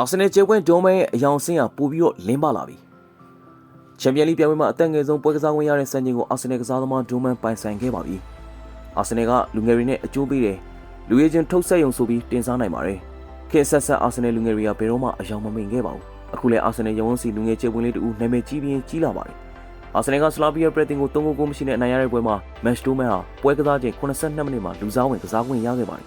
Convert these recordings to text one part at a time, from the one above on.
အာဆင်နယ်ကျေပွင့်ဒိုမဲရဲ့အယောင်ဆင်းဟာပိုပြီးတော့လင်းပါလာပြီချန်ပီယံလိပြိုင်ပွဲမှာအသက်ငယ်ဆုံးပွဲကစားခွင့်ရတဲ့စံချိန်ကိုအာဆင်နယ်ကစားသမားဒိုမန်ပိုင်ဆိုင်ခဲ့ပါပြီအာဆင်နယ်ကလူငယ်တွေနဲ့အကျိုးပေးတယ်လူရည်ချင်းထုတ်ဆက်ယုံဆိုပြီးတင်စားနိုင်ပါတယ်ခေတ်ဆက်ဆက်အာဆင်နယ်လူငယ်တွေကဘယ်တော့မှအယောင်မမိန်ခဲ့ပါဘူးအခုလည်းအာဆင်နယ်ရုံးစီလူငယ်ကျေပွင့်လေးတူနာမည်ကြီးပြီးကြီးလာပါတယ်အာဆင်နယ်ကဆလာဗီယာပရက်တင်ကို3ဂိုးကိုမရှိနဲ့အနိုင်ရတဲ့ပွဲမှာမက်ချ်ဒိုမန်ဟာပွဲကစားချိန်82မိနစ်မှာလူစားဝင်ကစားခွင့်ရခဲ့ပါတယ်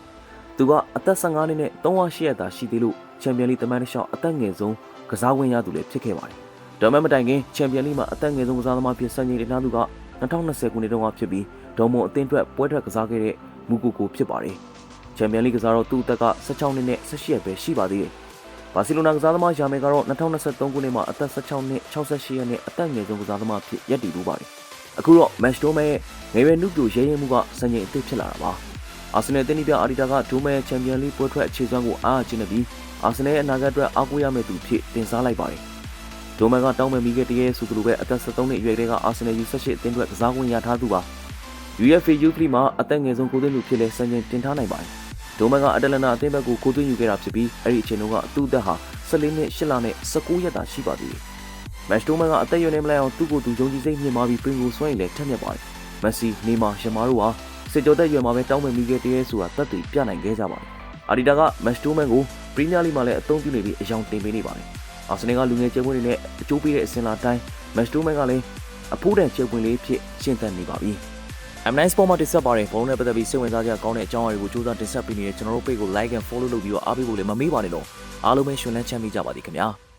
သူကအသက်15နှစ်နဲ့308ရက်သာရှိသေးလို့ ချန်ပီယံလိတမန်တစ်လျှောက်အသက်ငယ်ဆုံးကစားဝင်ရသူလည်းဖြစ်ခဲ့ပါတယ်။ဒါမှမတိုင်ခင်ချန်ပီယံလိမှာအသက်ငယ်ဆုံးကစားသမားဖြစ်စံချိန်တင်ထားသူက2020ခုနှစ်တုန်းကဖြစ်ပြီးဒေါ်မွန်အသင်းအတွက်ပွဲထွက်ကစားခဲ့တဲ့မူကူကိုဖြစ်ပါတယ်။ချန်ပီယံလိကစားတော့သူ့အသက်က16နှစ်နဲ့18ရက်ပဲရှိပါသေးတယ်။ဘာစီလိုနာကစားသမားယာမယ်ကတော့2023ခုနှစ်မှာအသက်16နှစ်68ရက်နဲ့အသက်ငယ်ဆုံးကစားသမားဖြစ်ရပ်တည်မှုပါတယ်။အခုတော့ match တိုးမဲ့ငယ်ရွယ်နုပြိုရဲရဲမှုကစံချိန်အသစ်ဖြစ်လာတာပါ။ အာဆင်နယ်တင်းနီပြအာဒီတာကဒိုမဲချန်ပီယံလိပွဲထွက်အခြေစွမ်းကိုအားအကျဉ်းနေပြီးအာဆင်နယ်ရဲ့အနာဂတ်အတွက်အားကိုးရမယ့်သူဖြစ်တင်စားလိုက်ပါတယ်။ဒိုမဲကတောင်းမဲ့မိခဲ့တကယ်ဆိုသူလိုပဲအသက်73နှစ်အရွယ်တည်းကအာဆင်နယ် U18 အသင်းအတွက်ကစားခွင့်ရထားသူပါ။ UEFA Youth League မှာအသက်ငယ်ဆုံးကိုသွင်းလူဖြစ်လဲစံချိန်တင်ထားနိုင်ပါတယ်။ဒိုမဲကအတလန်နာအသင်းဘက်ကိုကိုသွင်းယူခဲ့တာဖြစ်ပြီးအဲ့ဒီအချိန်တုန်းကသူ့အသက်ဟာ14နှစ်8လနဲ့19ရက်သာရှိပါသေးတယ်။ Match ဒိုမဲကအသက်ရွယ်နေမလဲအောင်သူ့ကိုယ်သူယုံကြည်စိတ်မြင့်မာပြီးပင်ကိုစွန့်ရင်လည်းထက်မြက်ပါတယ်။မက်ဆီ၊နေမာ၊ယမာတို့ဟာ စစ်ကြောသက်ရွယ်မှာပဲတောင်းပန်မိခဲ့တဲ့ဆိုတာတပ်တွေပြနိုင်ခဲ့ကြပါတယ်။အာဒီတာကမက်စတိုမန်ကိုပရီးမီးယားလိမှာလည်းအသုံးပြုနေပြီးအယောင်တင်ပေးနေပါတယ်။အာဆင်နယ်ကလူငယ်ကျဲပွင့်တွေနဲ့အကျိုးပေးတဲ့အစင်လာတိုင်းမက်စတိုမန်ကလည်းအဖိုးတန်ကျဲပွင့်လေးဖြစ်ရှင်းသန်နေပါပြီ။ M9 Sport မှာတင်ဆက်ပါတယ်ဘုံနဲ့ပတ်သက်ပြီးစိတ်ဝင်စားကြကောင်းတဲ့အကြောင်းအရာတွေကိုစူးစမ်းတင်ဆက်ပေးနေတဲ့ကျွန်တော်တို့ page ကို like and follow လုပ်ပြီးတော့အားပေးဖို့လည်းမမေ့ပါနဲ့တော့အားလုံးပဲရှင်လန်းချမ်းမြေ့ကြပါသည်ခင်ဗျာ။